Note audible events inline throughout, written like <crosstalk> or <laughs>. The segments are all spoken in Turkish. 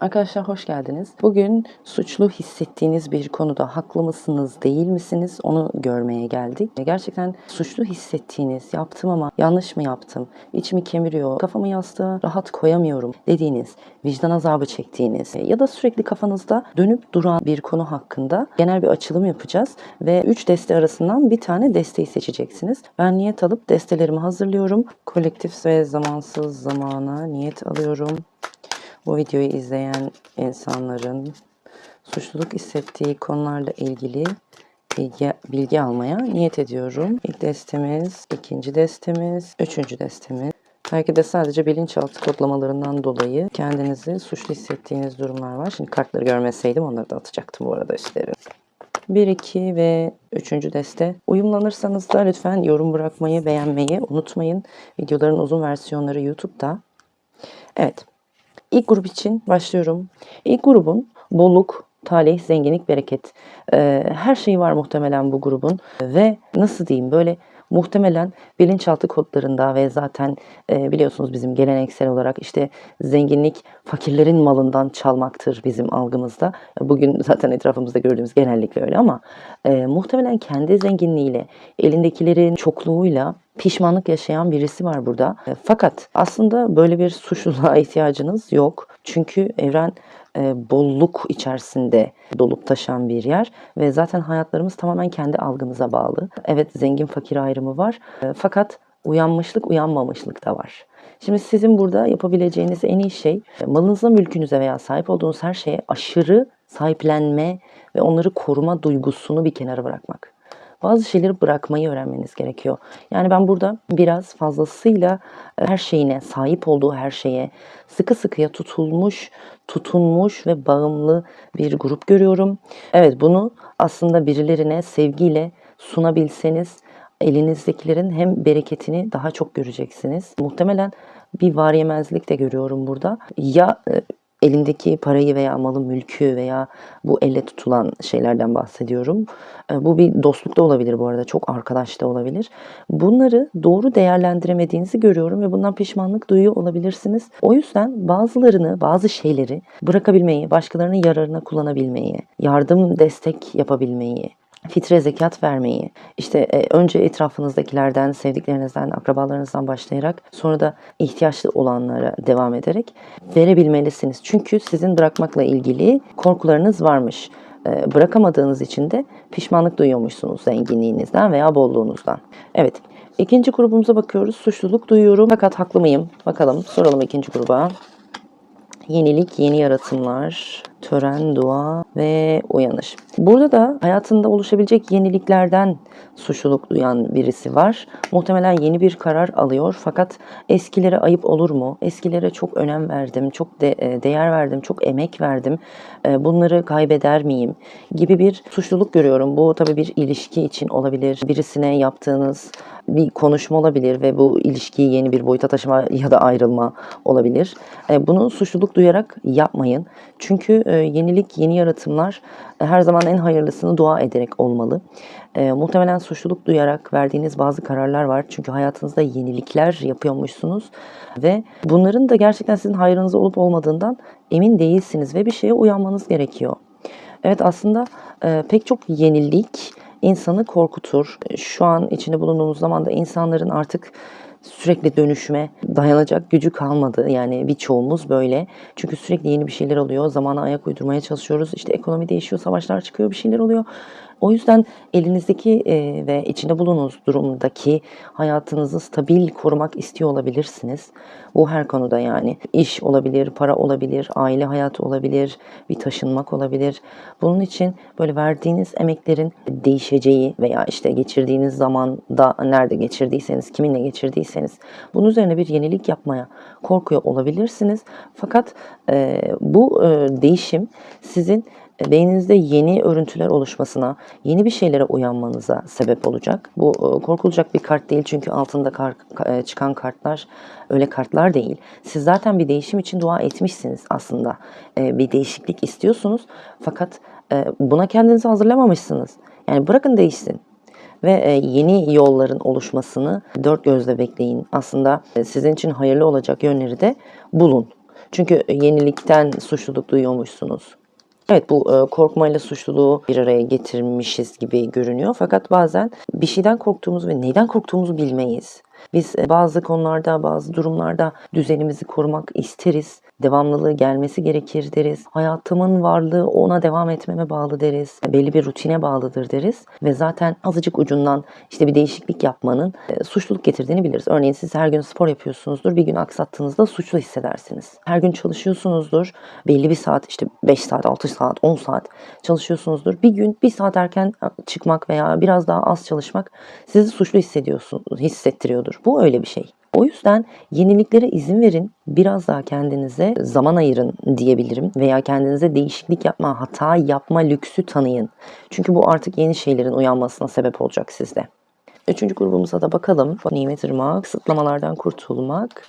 Arkadaşlar hoş geldiniz. Bugün suçlu hissettiğiniz bir konuda haklı mısınız, değil misiniz onu görmeye geldik. Gerçekten suçlu hissettiğiniz, yaptım ama yanlış mı yaptım, içimi kemiriyor, kafamı yastığa rahat koyamıyorum dediğiniz, vicdan azabı çektiğiniz ya da sürekli kafanızda dönüp duran bir konu hakkında genel bir açılım yapacağız ve 3 deste arasından bir tane desteği seçeceksiniz. Ben niyet alıp destelerimi hazırlıyorum. Kolektif ve zamansız zamana niyet alıyorum bu videoyu izleyen insanların suçluluk hissettiği konularla ilgili bilgi, bilgi almaya niyet ediyorum. İlk destemiz, ikinci destemiz, üçüncü destemiz. Belki de sadece bilinçaltı kodlamalarından dolayı kendinizi suçlu hissettiğiniz durumlar var. Şimdi kartları görmeseydim onları da atacaktım bu arada üstleri. 1, 2 ve 3. deste. Uyumlanırsanız da lütfen yorum bırakmayı, beğenmeyi unutmayın. Videoların uzun versiyonları YouTube'da. Evet. İlk grup için başlıyorum. İlk grubun bolluk, talih, zenginlik, bereket. Ee, her şeyi var muhtemelen bu grubun. Ve nasıl diyeyim böyle muhtemelen bilinçaltı kodlarında ve zaten e, biliyorsunuz bizim geleneksel olarak işte zenginlik fakirlerin malından çalmaktır bizim algımızda. Bugün zaten etrafımızda gördüğümüz genellikle öyle ama e, muhtemelen kendi zenginliğiyle, elindekilerin çokluğuyla pişmanlık yaşayan birisi var burada. E, fakat aslında böyle bir suçluluğa <laughs> ihtiyacınız yok. Çünkü evren e, bolluk içerisinde dolup taşan bir yer ve zaten hayatlarımız tamamen kendi algımıza bağlı. Evet zengin fakir ayrımı var e, fakat uyanmışlık uyanmamışlık da var. Şimdi sizin burada yapabileceğiniz en iyi şey malınıza, mülkünüze veya sahip olduğunuz her şeye aşırı sahiplenme ve onları koruma duygusunu bir kenara bırakmak bazı şeyleri bırakmayı öğrenmeniz gerekiyor. Yani ben burada biraz fazlasıyla e, her şeyine, sahip olduğu her şeye sıkı sıkıya tutulmuş, tutunmuş ve bağımlı bir grup görüyorum. Evet bunu aslında birilerine sevgiyle sunabilseniz elinizdekilerin hem bereketini daha çok göreceksiniz. Muhtemelen bir var yemezlik de görüyorum burada. Ya e, elindeki parayı veya malı mülkü veya bu elle tutulan şeylerden bahsediyorum. E, bu bir dostluk da olabilir bu arada. Çok arkadaş da olabilir. Bunları doğru değerlendiremediğinizi görüyorum ve bundan pişmanlık duyuyor olabilirsiniz. O yüzden bazılarını, bazı şeyleri bırakabilmeyi, başkalarının yararına kullanabilmeyi, yardım, destek yapabilmeyi, fitre zekat vermeyi, işte e, önce etrafınızdakilerden, sevdiklerinizden, akrabalarınızdan başlayarak sonra da ihtiyaçlı olanlara devam ederek verebilmelisiniz. Çünkü sizin bırakmakla ilgili korkularınız varmış. E, bırakamadığınız için de pişmanlık duyuyormuşsunuz zenginliğinizden veya bolluğunuzdan. Evet, ikinci grubumuza bakıyoruz. Suçluluk duyuyorum fakat haklı mıyım? Bakalım soralım ikinci gruba. Yenilik, yeni yaratımlar, tören, dua ve uyanış. Burada da hayatında oluşabilecek yeniliklerden suçluluk duyan birisi var. Muhtemelen yeni bir karar alıyor fakat eskilere ayıp olur mu? Eskilere çok önem verdim, çok de, e, değer verdim, çok emek verdim. E, bunları kaybeder miyim? Gibi bir suçluluk görüyorum. Bu tabii bir ilişki için olabilir. Birisine yaptığınız bir konuşma olabilir ve bu ilişkiyi yeni bir boyuta taşıma ya da ayrılma olabilir. E, bunu suçluluk duyarak yapmayın. Çünkü e, yenilik, yeni yaratımlar e, her zaman en hayırlısını dua ederek olmalı. E, muhtemelen suçluluk duyarak verdiğiniz bazı kararlar var. Çünkü hayatınızda yenilikler yapıyormuşsunuz ve bunların da gerçekten sizin hayrınıza olup olmadığından emin değilsiniz ve bir şeye uyanmanız gerekiyor. Evet aslında e, pek çok yenilik insanı korkutur. Şu an içinde bulunduğumuz zamanda insanların artık sürekli dönüşüme dayanacak gücü kalmadı. Yani birçoğumuz böyle. Çünkü sürekli yeni bir şeyler oluyor. Zamana ayak uydurmaya çalışıyoruz. İşte ekonomi değişiyor, savaşlar çıkıyor, bir şeyler oluyor. O yüzden elinizdeki e, ve içinde bulunduğunuz durumdaki hayatınızı stabil korumak istiyor olabilirsiniz. Bu her konuda yani iş olabilir, para olabilir, aile hayatı olabilir, bir taşınmak olabilir. Bunun için böyle verdiğiniz emeklerin değişeceği veya işte geçirdiğiniz zamanda nerede geçirdiyseniz, kiminle geçirdiyseniz bunun üzerine bir yenilik yapmaya korkuyor olabilirsiniz. Fakat e, bu e, değişim sizin beyninizde yeni örüntüler oluşmasına, yeni bir şeylere uyanmanıza sebep olacak. Bu e, korkulacak bir kart değil çünkü altında kar, e, çıkan kartlar öyle kartlar değil. Siz zaten bir değişim için dua etmişsiniz aslında. E, bir değişiklik istiyorsunuz fakat buna kendinizi hazırlamamışsınız. Yani bırakın değişsin ve yeni yolların oluşmasını dört gözle bekleyin. Aslında sizin için hayırlı olacak yönleri de bulun. Çünkü yenilikten suçluluk duyuyormuşsunuz. Evet bu e, korkmayla suçluluğu bir araya getirmişiz gibi görünüyor. Fakat bazen bir şeyden korktuğumuzu ve neyden korktuğumuzu bilmeyiz. Biz e, bazı konularda, bazı durumlarda düzenimizi korumak isteriz. Devamlılığı gelmesi gerekir deriz. Hayatımın varlığı ona devam etmeme bağlı deriz. Belli bir rutine bağlıdır deriz. Ve zaten azıcık ucundan işte bir değişiklik yapmanın e, suçluluk getirdiğini biliriz. Örneğin siz her gün spor yapıyorsunuzdur. Bir gün aksattığınızda suçlu hissedersiniz. Her gün çalışıyorsunuzdur. Belli bir saat işte 5 saat, 6 saat, 10 saat çalışıyorsunuzdur. Bir gün bir saat erken çıkmak veya biraz daha az çalışmak sizi suçlu hissediyorsun, hissettiriyordur. Bu öyle bir şey. O yüzden yeniliklere izin verin, biraz daha kendinize zaman ayırın diyebilirim veya kendinize değişiklik yapma, hata yapma lüksü tanıyın. Çünkü bu artık yeni şeylerin uyanmasına sebep olacak sizde. Üçüncü grubumuza da bakalım. Nimet ırmağı, kısıtlamalardan kurtulmak,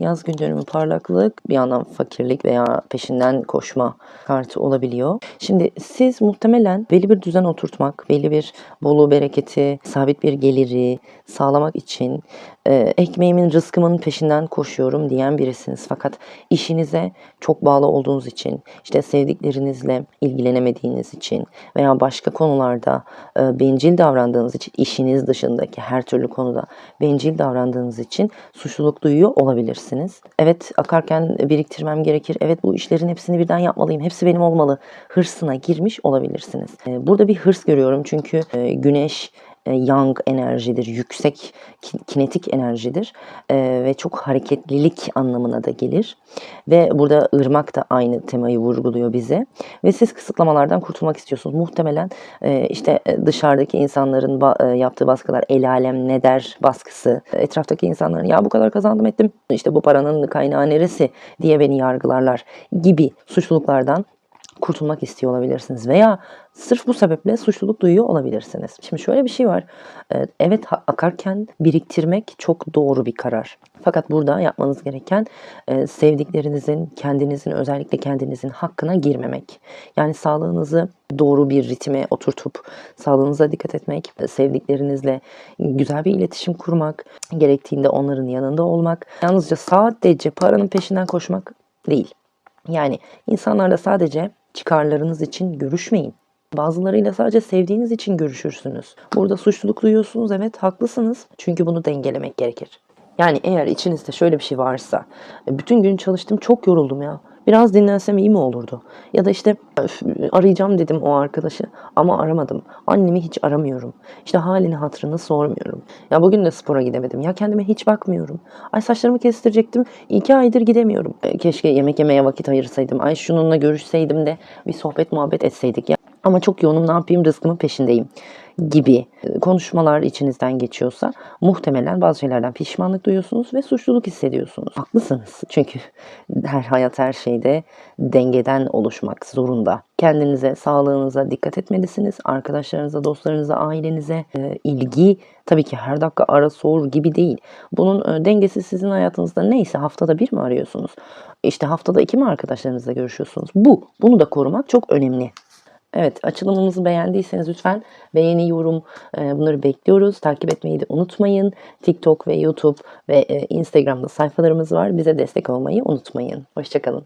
Yaz gün parlaklık bir yandan fakirlik veya peşinden koşma kartı olabiliyor. Şimdi siz muhtemelen belli bir düzen oturtmak, belli bir bolu bereketi, sabit bir geliri sağlamak için e, ekmeğimin rızkımın peşinden koşuyorum diyen birisiniz. Fakat işinize çok bağlı olduğunuz için, işte sevdiklerinizle ilgilenemediğiniz için veya başka konularda e, bencil davrandığınız için, işiniz dışındaki her türlü konuda bencil davrandığınız için suçluluk duyuyor olabilirsiniz. Evet akarken biriktirmem gerekir. Evet bu işlerin hepsini birden yapmalıyım. Hepsi benim olmalı. Hırsına girmiş olabilirsiniz. E, burada bir hırs görüyorum çünkü güneş e, yang enerjidir, yüksek kinetik enerjidir e, ve çok hareketlilik anlamına da gelir. Ve burada ırmak da aynı temayı vurguluyor bize. Ve siz kısıtlamalardan kurtulmak istiyorsunuz. Muhtemelen e, işte dışarıdaki insanların ba- e, yaptığı baskılar, el alem ne der baskısı, etraftaki insanların ya bu kadar kazandım ettim, işte bu paranın kaynağı neresi diye beni yargılarlar gibi suçluluklardan kurtulmak istiyor olabilirsiniz veya sırf bu sebeple suçluluk duyuyor olabilirsiniz. Şimdi şöyle bir şey var. Ee, evet akarken biriktirmek çok doğru bir karar. Fakat burada yapmanız gereken e, sevdiklerinizin, kendinizin özellikle kendinizin hakkına girmemek. Yani sağlığınızı doğru bir ritme oturtup sağlığınıza dikkat etmek, sevdiklerinizle güzel bir iletişim kurmak, gerektiğinde onların yanında olmak. Yalnızca sadece paranın peşinden koşmak değil. Yani insanlarla sadece çıkarlarınız için görüşmeyin. Bazılarıyla sadece sevdiğiniz için görüşürsünüz. Burada suçluluk duyuyorsunuz evet haklısınız. Çünkü bunu dengelemek gerekir. Yani eğer içinizde şöyle bir şey varsa, bütün gün çalıştım çok yoruldum ya. Biraz dinlensem iyi mi olurdu? Ya da işte arayacağım dedim o arkadaşı ama aramadım. Annemi hiç aramıyorum. İşte halini hatırını sormuyorum. Ya bugün de spora gidemedim. Ya kendime hiç bakmıyorum. Ay saçlarımı kestirecektim. İki aydır gidemiyorum. E, keşke yemek yemeye vakit ayırsaydım. Ay şununla görüşseydim de bir sohbet muhabbet etseydik. Ya ama çok yoğunum ne yapayım rızkımın peşindeyim gibi e, konuşmalar içinizden geçiyorsa muhtemelen bazı şeylerden pişmanlık duyuyorsunuz ve suçluluk hissediyorsunuz. Haklısınız çünkü <laughs> her hayat her şeyde dengeden oluşmak zorunda. Kendinize, sağlığınıza dikkat etmelisiniz. Arkadaşlarınıza, dostlarınıza, ailenize e, ilgi tabii ki her dakika ara sor gibi değil. Bunun e, dengesi sizin hayatınızda neyse haftada bir mi arıyorsunuz? İşte haftada iki mi arkadaşlarınızla görüşüyorsunuz? Bu. Bunu da korumak çok önemli. Evet açılımımızı beğendiyseniz lütfen beğeni, yorum e, bunları bekliyoruz. Takip etmeyi de unutmayın. TikTok ve YouTube ve e, Instagram'da sayfalarımız var. Bize destek olmayı unutmayın. Hoşçakalın.